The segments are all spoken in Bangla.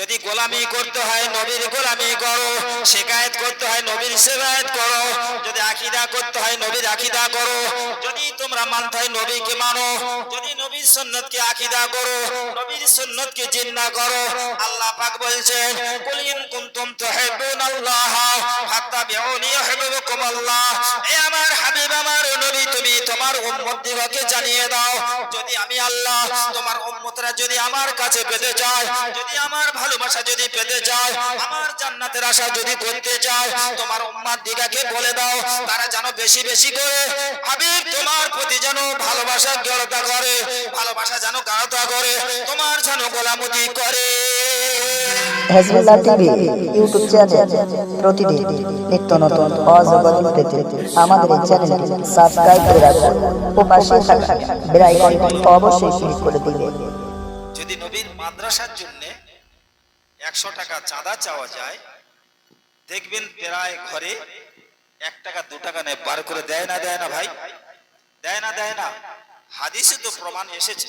যদি গোলামি করতে হয় নবীর গোলামি করো শেখায়ত করতে হয় নবীর শেখায়ত করো, যদি আকিদা করতে হয় নবীর আকিদা করো, যদি তোমরা মানতে হয় নবীকে মানো, যদি নবীর সুন্নতকে আকিদা করো, নবীর সুন্নতকে জিন্না করো, আল্লাহ পাক বলছেন, কুল ইন কুনতুম তুহিব্বুনাল্লাহ, ফাত্তাবিউনি ইউহিব্বুকুম আল্লাহ। এ আমার হাবিব, আমার নবী, তুমি তোমার উম্মতদিগকে জানিয়ে দাও, যদি আমি আল্লাহ, তোমার উম্মতরা যদি আমার কাছে পেতে চায়, যদি আমার ভালোবাসা যদি পেতে চায় আমার জান্নাতের আশা যদি করতে চায় তোমার উম্মার দিগাকে বলে দাও তারা যেন বেশি বেশি করে হাবিব তোমার প্রতি যেন ভালোবাসা গাঢ়তা করে ভালোবাসা যেন গাঢ়তা করে তোমার যেন গোলামতি করে। হেজবুল্লাহ টিভি ইউটিউব চ্যানেল প্রতিদিন নিত্য নতুন অজগত পেতে আমাদের এই চ্যানেলটি সাবস্ক্রাইব করে রাখুন ও পাশে থাকা বেল আইকনটি অবশ্যই ক্লিক করে দিবেন যদি নবীর মাদ্রাসার জন্য একশো টাকা চাঁদা চাওয়া যায়, দেখবেন প্রায় ঘরে এক টাকা, দু টাকা নেয়, বার করে দেয় না দেয় না ভাই, দেয় না দেয় না। হাদিসে তো প্রমাণ এসেছে।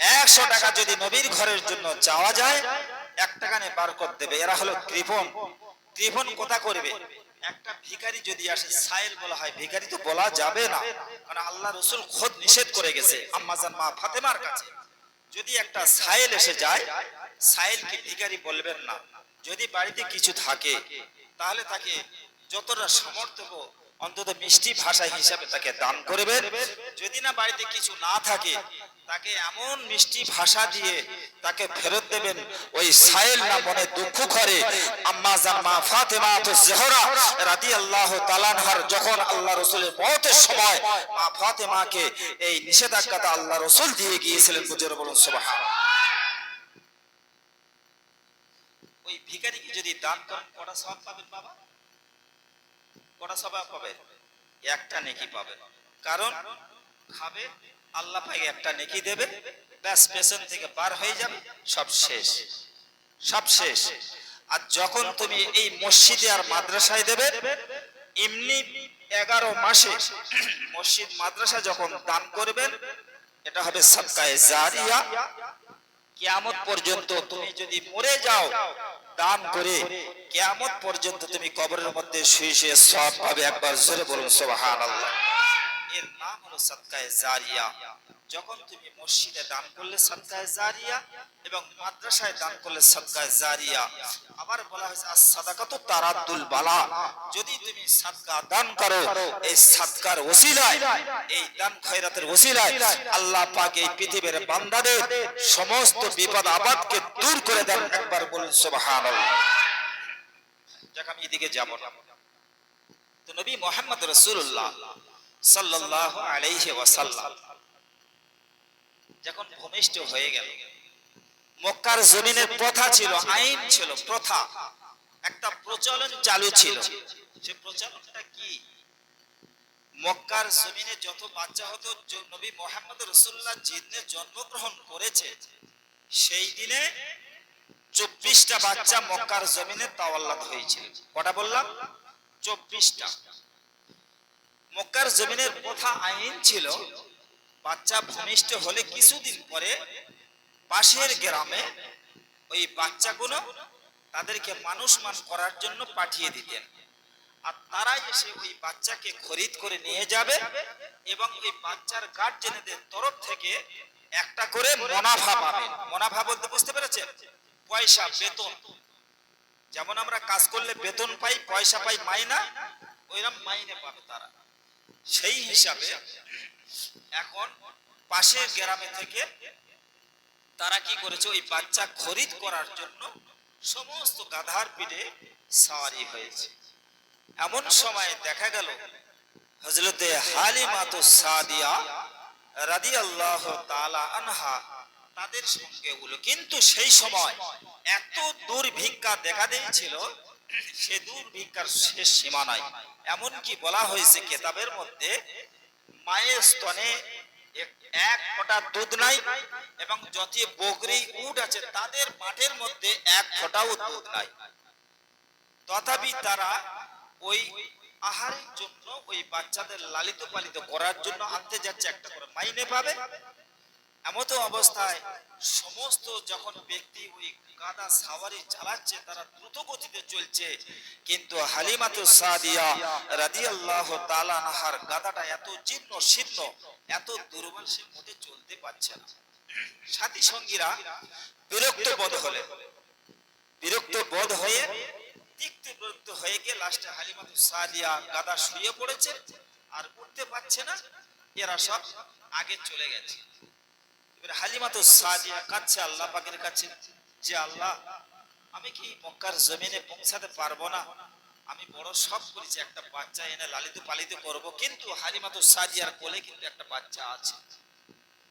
একশো টাকা যদি নবীর ঘরের জন্য চাওয়া যায়, এক টাকা নিয়ে বার করে দেবে। এরা হলো কৃপন কৃপন কোথা করবে? একটা ভিখারি যদি আসে, সাইল বলা হয়, ভিখারি তো বলা যাবে না। কারণ আল্লাহ রসুল খোদ নিষেধ করে গেছে আম্মাজান মা ফাতেমার কাছে। যদি একটা সাইল এসে যায় সাইলকে ভিখারি বলবেন না? যদি বাড়িতে কিছু থাকে, তাহলে তাকে যতটা সামর্থ্য অন্তত মিষ্টি ভাষা হিসাবে তাকে দান করবেন। যদি না বাড়িতে কিছু না থাকে, তাকে এমন মিষ্টি ভাষা দিয়ে তাকে ফেরত দেবেন, ওই সাইল না মনে দুঃখ করে। আম্মা জান মা ফাতেমা তো জোহরা রাদিয়াল্লাহু তাআলার যখন আল্লাহ রাসূলের মওতের সময় মা ফাতেমাকে এই নিষেধাজ্ঞাটা আল্লাহ রাসূল দিয়ে গিয়েছিলেন, বুঝে বলুন সুবহানাল্লাহ। ওই ভিখারিকে যদি দান করেন, কটা সওয়াব পাবেন বাবা? কটা সওয়াব পাবেন একটা নেকি পাবেন কারণ খাবে, আল্লাহ পাক একটা নেকি দেবে, ব্যাস, পেছন থেকে পার হয়ে যাবে, সব শেষ। সব শেষ। আর যখন তুমি এই মসজিদে আর মাদ্রাসায় দেবে, এমনি এগারো মাসে মসজিদ, মাদ্রাসা যখন দান করবেন, এটা হবে সবকায় জারিয়া। কিয়ামত পর্যন্ত তুমি যদি মরে যাও দান করে কেমন পর্যন্ত তুমি কবরের মধ্যে শুয়ে শুয়ে সব পাবে। একবার জোরে বলুন সব এর নাম হলো সৎকায় জারিয়া। যখন তুমি মসজিদে দান করলে সদকায়ে জারিয়া এবং মাদ্রাসায় দান করলে সদকায়ে জারিয়া, আবার বলা হয়েছে, আস সাদাকাতু তারাদ্দুল বালা। যদি তুমি সাদকা দান করো, এই সাদকার ওসিলায়, এই দান খয়রাতের ওসিলায় আল্লাহ পাক এই পৃথিবীর বান্দাদের সমস্ত বিপদ আপদকে দূর করে দেন। একবার বলুন, সুবহানাল্লাহ। যাক, আমি এদিকে যাব না। তো নবী মোহাম্মদ রাসূলুল্লাহ সাল্লাল্লাহু আলাইহি ওয়াসাল্লাম যখন ভূমিষ্ঠ হয়ে গেল, মক্কার জমিনের প্রথা ছিল, আইন ছিল, প্রথা। একটা প্রচলন চালু ছিল। সে প্রচলনটা কি? মক্কার জমিনে যত বাচ্চা হতো নবী মোহাম্মদ রসুল্লাহ জিনে জন্মগ্রহণ করেছে, সেই দিনে চব্বিশটা বাচ্চা মক্কার জমিনে তাওয়াল্লাদ হয়েছিল। কটা বললাম? চব্বিশটা। মক্কার জমিনের প্রথা আইন ছিল বাচ্চা ভূমিষ্ঠ হলে কিছুদিন পরে পাশের গ্রামে ওই বাচ্চাগুলো তাদেরকে মানুষ মান করার জন্য পাঠিয়ে দিতেন। আর তারাই এসে ওই বাচ্চাকে খরিদ করে নিয়ে যাবে এবং ওই বাচ্চার গার্জেনদের তরফ থেকে একটা করে মুনাফা পাবে। মুনাফা বলতে বুঝতে পেরেছেন? পয়সা, বেতন। যেমন আমরা কাজ করলে বেতন পাই, পয়সা পাই, মাইনা ওইরকম মাইনে পাবে তারা। সেই হিসাবে এখন পাশের গ্রামে থেকে তারা কি করেছে? ওই বাচ্চা খরিদ করার জন্য সমস্ত গাধার পিঠে সাওয়ারি হয়েছে। এমন সময় দেখা গেল হজরতে হালিমাতু সাদিয়া রাদিয়াল্লাহু তাআলা আনহা তাদের সঙ্গে হলো। কিন্তু সেই সময় এত দুর্ভিক্ষা দেখা দিয়েছিল, সে দুর্ভিক্ষার শেষ সীমা নাই। এমনকি বলা হয়েছে কেতাবের মধ্যে মায়ের স্তনে এক- ফোঁটা দুধ নাই এবং যত বগরি উট আছে, তাদের মাঠের মধ্যে এক ফোঁটাও দুধ নাই। তথাপি তারা ওই আহারের জন্য ওই বাচ্চাদের লালিত পালিত করার জন্য আনতে যাচ্ছে, একটা করে মাইনে পাবে। এমতো অবস্থায় সমস্ত যখন ব্যক্তি ওই গাদা সাওয়ারি চালাচ্ছে, তারা দ্রুত গতিতে চলছে। কিন্তু হালিমাতু সাদিয়া রাদিয়াল্লাহু তাআলা আনহার গাদাটা এত জীর্ণ শীর্ণ, এত দুর্বল সে মোটে চলতে পারছে না। সাথী সঙ্গীরা বিরক্ত বোধ হলে, বিরক্ত বোধ হয়ে তিক্ত বিরক্ত হয়ে গিয়ে লাস্টে হালিমাতু সাদিয়া গাদা শুয়ে পড়েছে আর উঠতে পারছে না। এরা সব আগে চলে গেছে। হালিমাতু সাদিয়া কাছে, আল্লাহ পাকের কাছে, যে আল্লাহ, আমি কি মক্কার জমিনে পৌঁছাতে পারব না? আমি বড় করেছি একটা বাচ্চা এনে লালিত পালিত করব, কিন্তু সাদিয়ার কোলে কিন্তু একটা বাচ্চা আছে।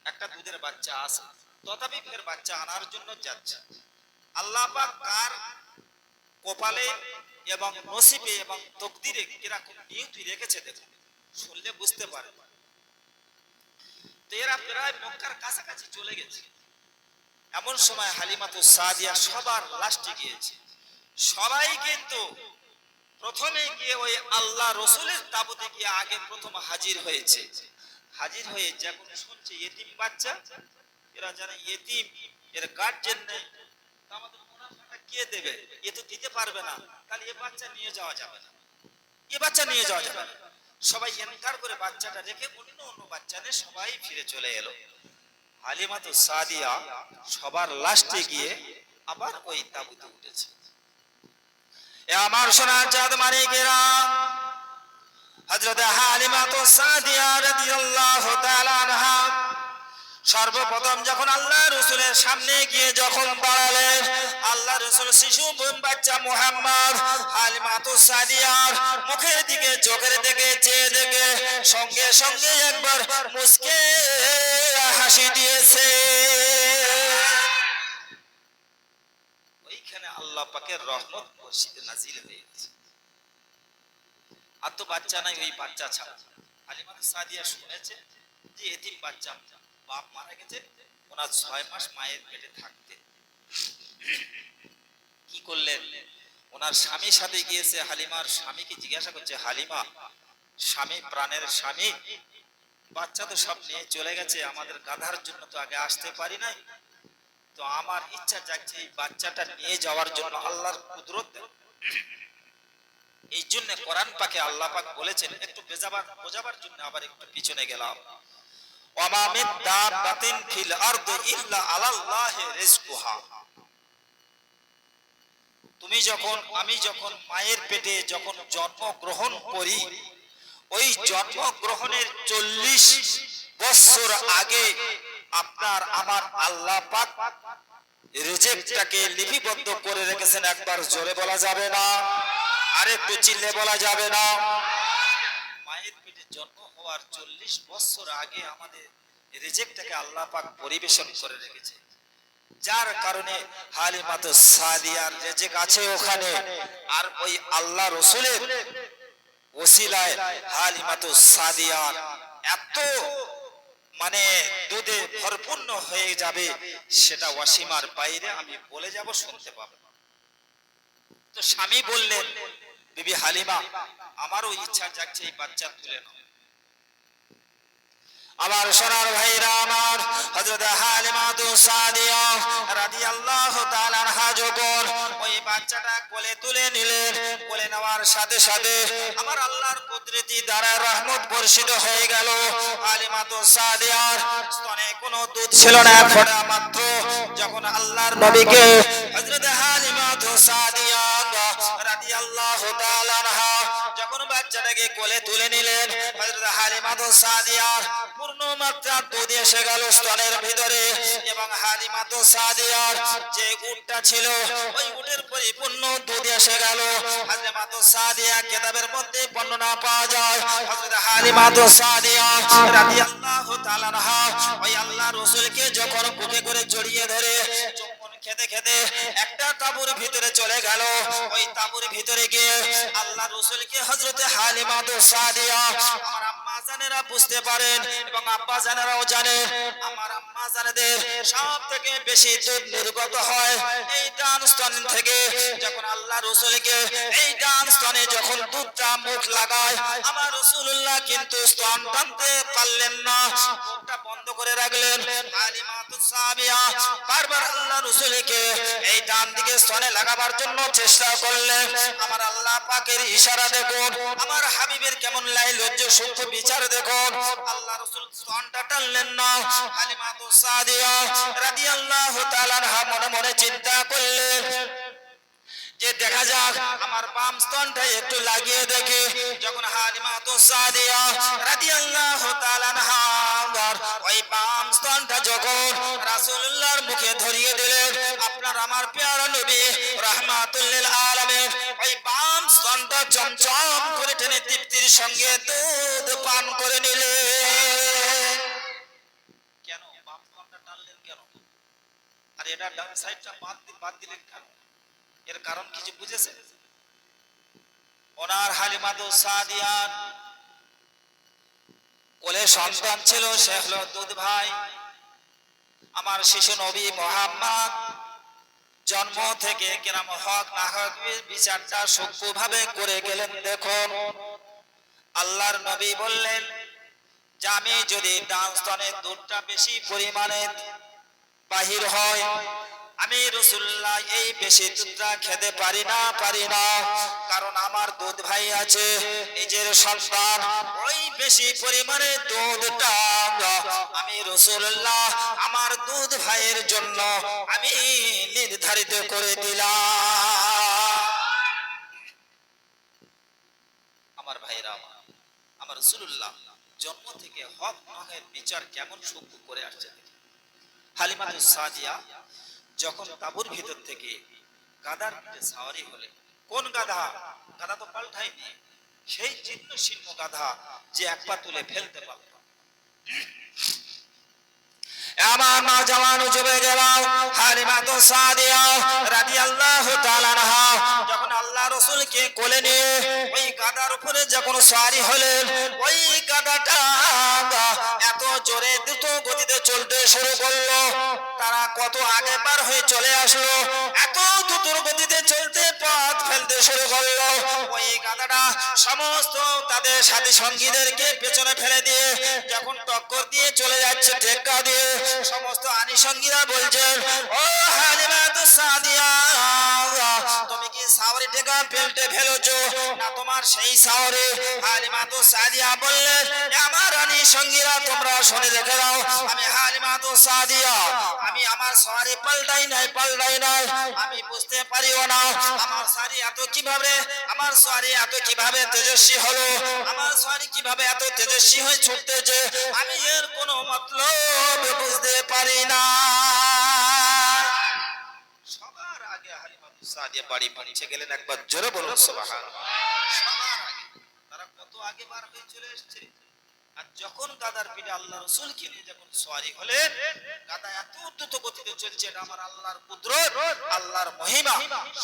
একটা দুধের বাচ্চা আছে, তথাপি ফের বাচ্চা আনার জন্য যাচ্ছে। আল্লাহ পাক কার কপালে এবং নসিবে এবং তকদিরে কীরকম নিয়তি রেখেছে দেখুন, শুনলে বুঝতে পারে প্রায় মক্কার কাছাকাছি চলে গেছে। এমন সময় সাদিয়া সবার লাস্টে গিয়েছে। সবাই কিন্তু প্রথমে গিয়ে ওই আল্লাহ রসুলের তাবুতে গিয়ে আগে প্রথম হাজির হয়েছে। হাজির হয়ে যখন শুনছে বাচ্চা, এরা জানে এতিম, এর গার্জেন নেই আমাদের মুনাফাটা কে দেবে? এ তো দিতে পারবে না। তাহলে এ বাচ্চা নিয়ে যাওয়া যাবে না। এ বাচ্চা নিয়ে যাওয়া যাবে না। সবাই এনকার করে বাচ্চাটা রেখে অন্য অন্য বাচ্চাদের সবাই ফিরে চলে এলো। হালিমাতু সাদিয়া সবার লাস্টে গিয়ে আবার ওই তাবুতে উঠেছে। আমার সোনার চাঁদ মানিকেরা হযরত হালিমাতু সাদিয়া রাদিয়াল্লাহু তাআলা আনহা সর্বপ্রথম যখন আল্লাহ রসুলের সামনে গিয়ে যখন দাঁড়ালেন, আল্লাহ রসুল শিশু বাচ্চা, মুহাম্মদ হালিমাতু সাদিয়ার মুখের দিকে, চোখের দিকে, চেয়ে দেখে সঙ্গে সঙ্গে একবার মুসকে হাসি দিয়েছে। ওইখানে আল্লাহ পাকের রহমত মসজিদে নাজিল হয়েছে। আর তো বাচ্চা নাই, ওই বাচ্চা ছাড়া। হালিমাতু সাদিয়া শুনেছে যে এতিম বাচ্চা। বাপ মারা গেছে, ওনার ছয় মাস মায়ের পেটে থাকতে। কি করলেন? ওনার স্বামীর সাথে গিয়েছে, হালিমার স্বামীকে জিজ্ঞাসা করছে, হালিমা, স্বামী প্রাণের স্বামী? বাচ্চা তো সব নিয়ে চলে গেছে, আমাদের গাধার জন্য তো আগে আসতে পারি নাই। তো আমার ইচ্ছা জাগছে এই বাচ্চাটা নিয়ে যাওয়ার জন্য আল্লাহর কুদরত এই জন্য কোরআন পাকে আল্লাহ পাক বলেছেন, একটু বোঝাবার জন্য আবার একটু পিছনে গেলাম। তুমি যখন, আমি যখন মায়ের পেটে যখন জন্ম গ্রহণ করি, ওই জন্ম গ্রহণের চল্লিশ বছর আগে আপনার আমার আল্লাহ পাক রিজেক্টটাকে লিপিবদ্ধ করে রেখেছেন, একবার জোরে বলা যাবে না আর একটু চিল্লে বলা যাবে না। হওয়ার চল্লিশ বছর আগে আমাদের রিজেক্টটাকে আল্লাহ পাক পরিবেশন করে রেখেছে। যার কারণে হালিমাতু সাদিয়ার রেজেক আছে ওখানে, আর ওই আল্লাহ রসুলের ওসিলায় হালিমাতু সাদিয়ার এত মানে দুধে ভরপূর্ণ হয়ে যাবে, সেটা ওয়াসিমার বাইরে আমি বলে যাব, শুনতে পাবো। তো স্বামী বললেন, বিবি হালিমা, আমারও ইচ্ছা যাচ্ছে এই বাচ্চা তুলে নাও। আমার সোনার ভাইরা আমার হযরত হালিমা তু সাদিয়া রাদিয়াল্লাহু যখন ওই বাচ্চাটা কোলে তুলে নিলেন, কোলে নেওয়ার সাথে সাথে আমার আল্লাহর কুদরতি দ্বারা রহমত বর্ষিত হয়ে গেল। হালিমা তু সাদিয়ার স্তনে কোনো দুধ ছিল না মাত্র। যখন আল্লাহর নবীকে হযরত হালিমা তু সাদিয়া রাদিয়াল্লাহু তাআলা আনহা, যখন বাচ্চাটাকে কোলে তুলে নিলেন, হযরত হালিমা তু সাদিয়ার পূর্ণ মাত্রা দুধ এসে গেল স্তনের ভিতরে এবং হালিমা তু সাদিয়ার যে উটটা ছিল, ওই উটের পরিপূর্ণ দুধ এসে গেল। হালিমা তু সাদিয়া কিতাবের মধ্যে বর্ণনা পাওয়া যায়, হযরত হালিমা তু সাদিয়া রাদিয়াল্লাহু তাআলা আনহা, ওই আল্লাহ রাসূলকে যখন বুকে করে জড়িয়ে ধরে খেতে খেতে একটা তাবুর ভিতরে চলে গেল। ওই তাবুর ভিতরে গিয়ে আল্লাহ রসুলকে হজরতে হালিমা তো সাদিয়া, আমার জানেরা বুঝতে পারেন এবং জানেন আমার সব থেকে বেশি দুধ নির্গত হয় এই ডান থেকে। যখন আল্লাহ রসুলকে এই ডান যখন দুধটা মুখ লাগায়, আমার রসুল্লাহ কিন্তু স্তন টানতে পারলেন না। মুখটা বন্ধ করে রাখলেন। বারবার আল্লাহ রসুলকে এই ডান দিকে স্তনে লাগাবার জন্য চেষ্টা করলেন। আমার আল্লাহ পাকের ইশারা দেখুন। আমার হাবিবের কেমন লাই লজ্জ সূক্ষ্ম বিচার দেখুন। আল্লাহ রসুল স্তনটা টানলেন না। হালিমাতুস সাদিয়া রাদিয়াল্লাহু হা মনে মনে চিন্তা করলেন। যে দেখা যাক, আমার বাম স্তনটা একটু লাগিয়ে দেখে। যখন হালিমা তো সাদিয়া তাআলা ওই বাম স্তনটা যখন রাসূলুল্লাহর মুখে ধরিয়ে দিলেন, আপনার আমার পেয়ারা নবী রাহমাতুল লিল আলামিন, ওই বাম স্তনটা চমচম করে টেনে তৃপ্তির সঙ্গে দুধ পান করে নিলেন। কেন? বাম স্তনটা টানলেন কেন? আর এটা ডান সাইডটা বাদ দিলেন কেন? এর কারণ কিছু বুঝেছে? ওনার হালিমাদু সাদিয়ান। কোলে সন্তান ছিল, সে হলো দুধ ভাই। আমার শিশু নবী মোহাম্মদ। জন্ম থেকে কেরাম হক না হক বিচারটা সূক্ষ্মভাবে করে গেলেন, দেখুন। আল্লাহর নবী বললেন, যে আমি যদি ডান স্তনে দুধটা বেশি পরিমাণে বাহির হয় আমি রসুল্লাহ এই বেশি দুধটা খেতে পারি না পারি না। কারণ আমার দুধ ভাই আছে, নিজের সন্তান, ওই বেশি পরিমাণে দুধটা আমি রসুল্লাহ আমার দুধ ভাইয়ের জন্য আমি নির্ধারিত করে দিলাম। আমার ভাইরা আমার রসুল্লাহ জন্ম থেকে হক নহের বিচার কেমন সূক্ষ্ম করে আসছে হালিমাতুস সাদিয়া যখন তাবুর ভিতর থেকে গাদার পিঠে সাওয়ারি হলে, কোন গাধা? গাধা তো পাল্টায়নি। সেই চিহ্ন শীর্ণ গাধা যে এক পা তুলে ফেলতে পারত আমার নওজওয়ান যুবকেরাও হালিমাতু সাদিয়া রাদিয়াল্লাহু তাআলা রাসূলকে কোলে নিয়ে ওই গাদার উপরে যখন সওয়ারি হলেন, ওই গাদাটা এত জোরে দ্রুত গতিতে চলতে শুরু করল। তারা কত আগে পার হয়ে চলে আসলো, এত দ্রুত গতিতে চলতে পথ ফেলতে শুরু করল। ওই গাদাটা সমস্ত তাদের সাথী সঙ্গীদেরকে পেছনে ফেলে দিয়ে যখন টক্কর দিয়ে চলে যাচ্ছে, টেক্কা দিয়ে সমস্ত আনি সঙ্গীরা বলছেন, ও হালিমা তো সাদিয়া, তুমি কি সাওরি টেকা পেলটে ফেলেছো। না তোমার সেই সাওরে হালিমা তো সাদিয়া বললেন আমার রানী সঙ্গীরা, তোমরা শুনে রেখে দাও আমি হালিমা তো সাদিয়া। আমি আমার সারি পাল্টাই নাই পাল্টাই নাই। আমি বুঝতে পারিও না, আমার সারি এত কীভাবে, আমার সারি এত কীভাবে তেজস্বী হলো? আমার সারি কীভাবে এত তেজস্বী হয়ে ছুটতেছে? আমি এর কোনো মতলব বুঝতে পারি না। সাদিয়া বাড়ি পৌঁছে গেলেন একবার জোরে বলুন তারা কত আগে বার হয়ে চলে আর যখন গাদার পিঠে আল্লাহ রসুলকে নিয়ে যখন সোয়ারি গাদা এত গতিতে চলছে আমার আল্লাহর কুদরত, আল্লাহর মহিমা।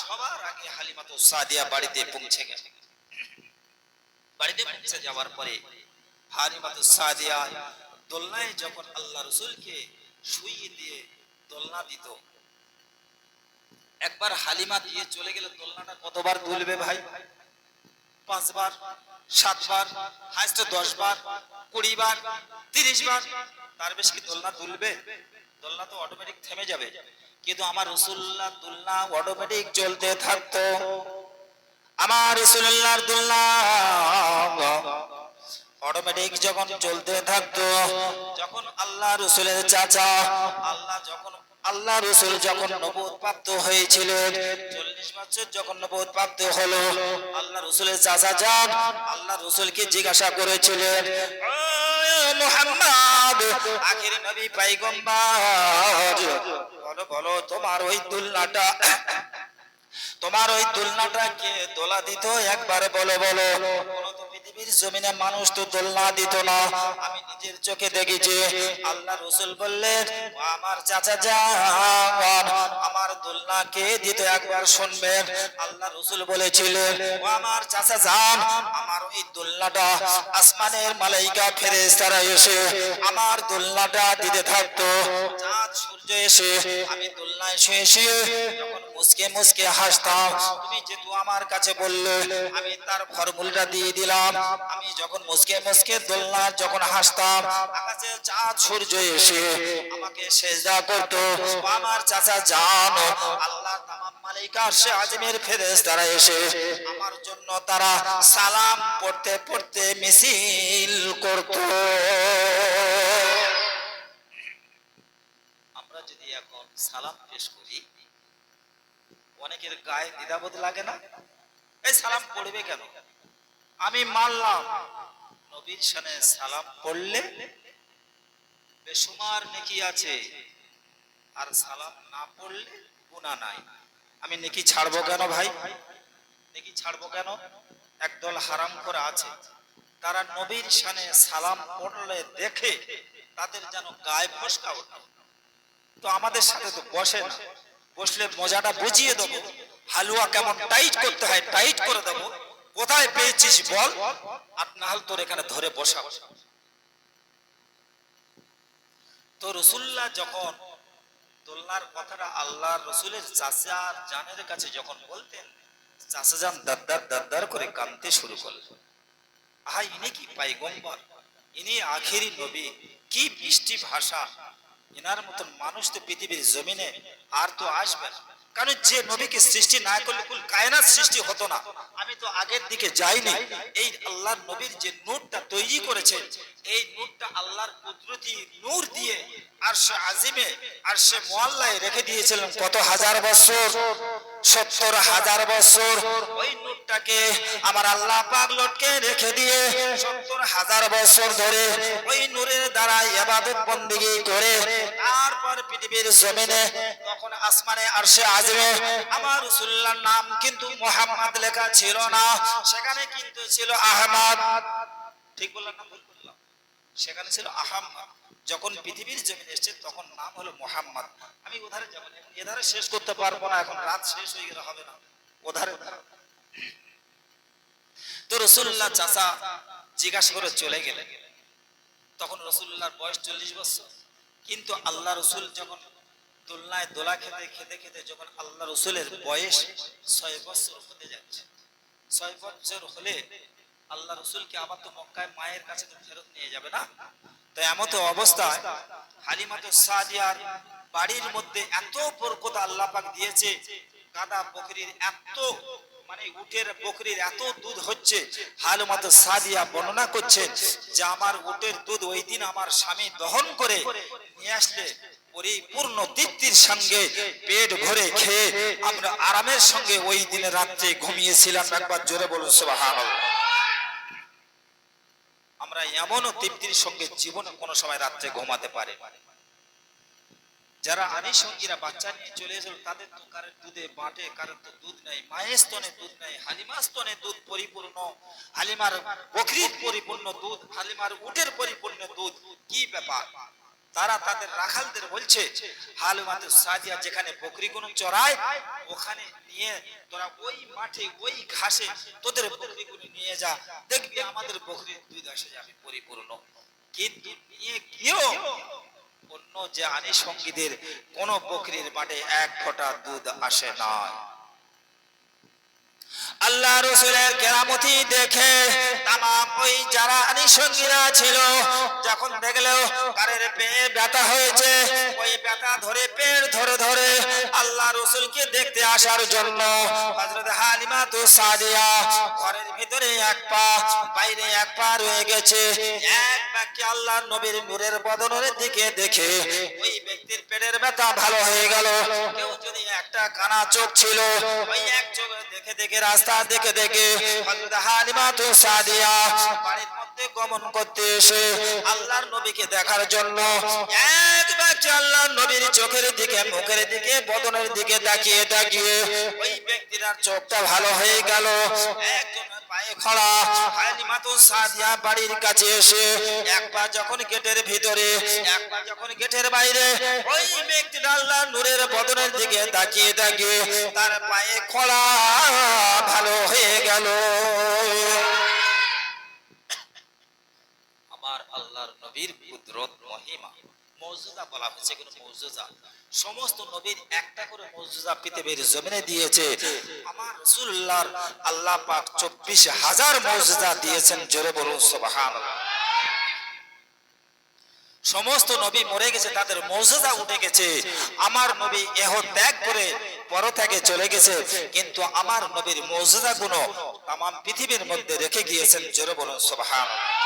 সবার আগে হালিমাতু সাদিয়া বাড়িতে পৌঁছে গেছে। বাড়িতে পৌঁছে যাওয়ার পরে হালিমাতু সাদিয়া দোলনায় যখন আল্লাহ রসুলকে শুইয়ে দিয়ে দোলনা দিত একবার হালিমা দিয়ে চলে গেলে দোলনাটা কতবার দুলবে ভাই? পাঁচবার, সাতবার, হাইস্ট দশ বার কুড়ি বার তিরিশ বার তার বেশি কি দোলনা দুলবে? দোলনা তো অটোমেটিক থেমে যাবে। কিন্তু আমার রসুল্লাহ দোলনা অটোমেটিক চলতে থাকতো। আমার রসুল্লাহর দোলনা অটোমেটিক যখন চলতে থাকতো, যখন আল্লাহ রসুলের চাচা, আল্লাহ যখন আল্লাহ রসুল যখন নবুদ প্রাপ্ত হয়েছিলেন, চল্লিশ বছর যখন নবুদ প্রাপ্ত হলো, আল্লাহ রসুলের চাচা যান, আল্লাহ রসুলকে জিজ্ঞাসা করেছিলেন "ও আখির নবী পাইগম্বর, বলো বলো, তোমার ওই তুলনাটা কে দোলা দিত? একবার বলো বলো মানুষ তো দোলনা দিত না। আমি নিজের চোখে আমার চাচা আমার দোলনাকে দিতে একবার রসুল বলেছিলেন আমার চাচা আমার ওই দোলনাটা আসমানের মালাইকা ফেরেশতারা এসে আমার দোলনাটা দিতে থাকতো। চাঁদ সূর্য এসে আমি দোলনায় শুয়ে শুয়ে যখন মুসকে মুসকে হাসতাম। তুমি যেহেতু আমার কাছে বললে, আমি তার ফর্মুলাটা দিয়ে দিলাম। আমি যখন মুসকে মুসকে দোলনা যখন হাসতাম, আকাশে চাঁদ, সূর্য এসে আমাকে সেজদা করতো। আমার চাচা জানো, আল্লাহ তামাম মালিকা সে আজমের ফেরেশতারা এসে আমার জন্য তারা সালাম পড়তে পড়তে মিছিল করতো। আমরা যদি এখন সালাম পেশ করি অনেকের গায়ে দ্বিধাবোধ লাগে না? এই সালাম পড়বে কেন? আমি মানলাম, নবীর সানে সালাম পড়লে বেসুমার নেকি আছে, আর সালাম না পড়লে গুনাহ নাই। আমি নেকি ছাড়বো কেন ভাই? নেকি ছাড়বো কেন? একদল হারাম করে আছে। তারা নবীর সানে সালাম পড়লে দেখে তাদের যেন গায়ে ফসকা ওঠে। তো আমাদের সাথে তো বসে না। বসলে মজাটা বুঝিয়ে দেবো। হালুয়া কেমন টাইট করতে হয় টাইট করে দেবো। কোথায় পেয়েছিস বল? আর না হলে তোর এখানে ধরে বসা তো রসুল্লাহ যখন দোলনার কথাটা আল্লাহ রসুলের চাচার জানের কাছে যখন বলতেন চাচা যান দাদ্দার দাদ্দার করে কাঁদতে শুরু করলেন। আহা, ইনি কি পাইগম্বর? ইনি আখেরি নবী, কি বৃষ্টি ভাষা। এনার মতন মানুষ তো পৃথিবীর জমিনে আর তো আসবে। কারণ যে নবীকে সৃষ্টি না করলে কুল কায়নাত সৃষ্টি হতো না। আমি তো আগের দিকে যাইনি। এই আল্লাহর নবীর যে নূরটা তৈরি করেছে, এই নূরটা আল্লাহর কুদরতি নূর দিয়ে আর সে আজিমে আর সে মোয়াল্লায় রেখে দিয়েছিলেন কত হাজার বছর? সত্তর হাজার বছর। ওই নূরটাকে আমার আল্লাহ পাক লটকে রেখে দিয়ে সত্তর হাজার বছর ধরে ওই নূরের দ্বারা ইবাদত বন্দিগি করে যখন পৃথিবীর জমিনে এসেছে, তখন নাম হলো মোহাম্মদ। আমি ওধারে এধারে শেষ করতে পারব না, এখন রাত শেষ হয়ে গেলে হবে না। ওধারে তো রসুল্লাহ চাচা জিজ্ঞাসা করে চলে গেলেন। তখন রসুল্লাহর বয়স চল্লিশ বছর। কিন্তু আল্লাহ রসুল যখন দোলনায় দোলা খেতে খেতে খেতে যখন আল্লাহ রসুলের বয়স ছয় বছর হতে যাচ্ছে, ছয় বছর হলে আল্লাহ রসুলকে আবার তো মক্কায় মায়ের কাছে তো ফেরত নিয়ে যাবে না? তো এমত অবস্থায় হালিমাত সাদিয়ার বাড়ির মধ্যে এত বরকত আল্লাহ পাক দিয়েছে, কাদা, বকরির এত মানে উটের বকরির এত দুধ হচ্ছে, হালিমাত সাদিয়া বর্ণনা যে আমার উটের দুধ ওই দিন আমার স্বামী দহন করে নিয়ে আসলে পরিপূর্ণ তৃপ্তির সঙ্গে পেট ভরে খেয়ে আমরা আরামের সঙ্গে ওই দিনে রাত্রে ঘুমিয়েছিলাম। একবার জোরে বলুন, সুবহানাল্লাহ। আমরা এমনও তৃপ্তির সঙ্গে জীবনে কোনো সময় রাত্রে ঘুমাতে পারে যারা আনি সঙ্গীরা বাচ্চা নিয়ে চলে এসেছিল, তাদের তো কারের দুধে বাটে, কারের তো দুধ নেই। মায়ের স্তনে দুধ নেই হালিমার স্তনে দুধ পরিপূর্ণ, হালিমার বকরির পরিপূর্ণ দুধ, হালিমার উটের পরিপূর্ণ দুধ, কি ব্যাপার? তারা তাদের রাখালদের বলছে হালুমাতে সাজিয়া যেখানে বকরিগুলো চড়ায়, ওখানে নিয়ে তোরা ওই মাঠে, ওই ঘাসে তোদের বকরিগুলো নিয়ে যা। দেখবি আমাদের বকরির দুধ আসে যাবে পরিপূর্ণ। কিন্তু নিয়ে গিয়েও অন্য যে আনি সঙ্গীদের কোন বকরির মাঠে এক ফোঁটা দুধ আসে না। আল্লাহ রসুলের কেরামতি দেখে তামাম ওই যারা আনি সঙ্গীরা ছিল, যখন দেখল কারের পেয়ে ব্যথা হয়েছে, ওই ব্যথা ধরে পেট ধরে ধরে আল্লাহ রসুলকে দেখতে আসার জন্য হযরত হালিমা তো সাদিয়া ঘরের ভিতরে এক পা, বাইরে এক পা রয়ে গেছে। এক আল্লাহ নবীর নূরের বদনের দিকে দেখে ওই ব্যক্তির পেটের ব্যথা ভালো হয়ে গেল। কেউ যদি একটা কানা চোখ ছিল, ওই এক চোখ দেখে দেখে, রাস্তা দেখে দেখে সাদিয়া বাড়ির মধ্যে গমন করতে এসে আল্লাহর নবীকে দেখার জন্য এক ব্যক্তি আল্লাহর নবীর চোখের দিকে, মুখের দিকে, বদনের দিকে তাকিয়ে তাকিয়ে ওই ব্যক্তির আর চোখটা ভালো হয়ে গেল। একজনের পায়ে খড়া হালিমা সাদিয়া বাড়ির কাছে এসে একবার যখন গেটের ভিতরে, একবার যখন গেটের বাইরে ওই ব্যক্তিটা আল্লাহ নূরের বদনের দিকে তাকিয়ে তাকিয়ে তার পায়ে খড়া নবীর কুদরত, মহিমা। মৌজুদা বলা হয়েছে কোনো মৌজুদা। সমস্ত নবীর একটা করে মৌজুদা পৃথিবীর জমিনে দিয়েছে। আমার রাসূলুল্লাহর আল্লাহ পাক চব্বিশ হাজার মৌজুদা দিয়েছেন, জোরে বলুন, সুবহানাল্লাহ। সমস্ত নবী মরে গেছে, তাদের মৌজুদা উঠে গেছে। আমার নবী এহ ত্যাগ করে পর থেকে চলে গেছে। কিন্তু আমার নবীর মৌজুদা গুলো তাম পৃথিবীর মধ্যে রেখে গিয়েছেন, জোরে বলুন, সুবহানাল্লাহ।